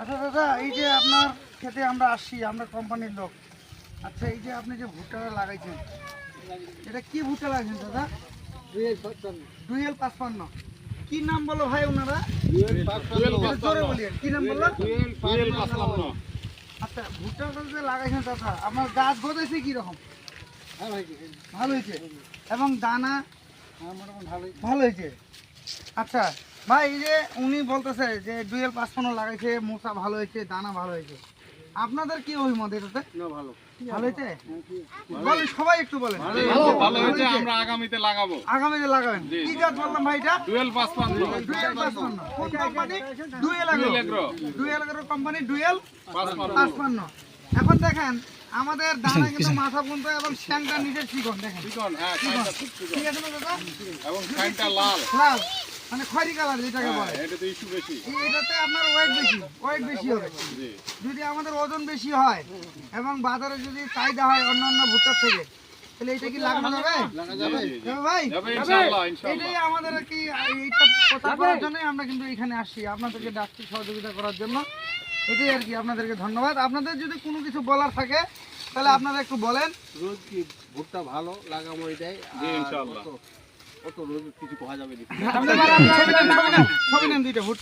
আচ্ছা দাদা এই যে আপনার খেতে আমরা আসছি আমরা কোম্পানির লোক। আচ্ছা এই যে আপনি যে ভুট্টাটা লাগাইছেন এটা কি ভুট্টা লাগাইছেন দাদা? ডুয়েল পাঁচপান্ন। কি নাম বলো ভাই ওনারা? জোরে কি নাম বলল আচ্ছা ভুট্টাটা যে লাগাইছেন দাদা আমার গাছ গজাইছে কি রকম ভালো হয়েছে? এবং দানা? ভালো হয়েছে? আচ্ছা ভাই এই যে উনি বলতেছে যে ডুয়েল পাঁচপান্ন লাগাইছে মোচা ভালো হয়েছে দানা ভালো হয়েছে। আপনাদের কি অভিমত এটাতে? ভালো। ভালো হয়েছে? বলেন সবাই একটু বলেন। ভালো হয়েছে আমরা আগামীতে লাগাবো। আগামীতে লাগাবেন। কি গাছ বললাম ভাই এটা? টুয়েলভ পাঁচ পাঁচ ডুয়েল পাঁচপান্ন কোন company? Dual agro. Dual agro. Company dual পাঁচ পাঁচ পাঁচপান্ন এখন দেখেন আমাদের দানা কিন্তু মাথা পর্যন্ত এবং শ্যাংটা নিজের চিকন দেখেন। হ্যাঁ ঠিক আছে না দাদা? এবং লাল। লাল। মানে খয়রি কালার যেটাকে বলে। হ্যাঁ, এটাতে ইস্যু বেশি। এটাতে আপনার ওয়েট বেশি ওয়েট বেশি হবে। যদি আমাদের ওজন বেশি হয় এবং বাজারে যদি চাহিদা হয় অন্যান্য ভুট্টার থেকে তাহলে এটা কি লাগানো যাবে? ভাই? যাবে ইনশাআল্লাহ ইনশাআল্লাহ। এটাই আমাদের আর কি এইটা প্রচার করার জন্যই আমরা কিন্তু এখানে আসছি। আপনাদেরকে ডাকছি সহযোগিতা করার জন্য। এটাই আর কি আপনাদেরকে ধন্যবাদ। আপনাদের যদি কোনো কিছু বলার থাকে তাহলে আপনারা একটু বলেন। রোজ কি ভুট্টা ভালো লাগামো এটাই জি ইনশাআল্লাহ। অত রোদ কিছু পাওয়া যাবে না ছবি নেন, দুইটা ভুট্টা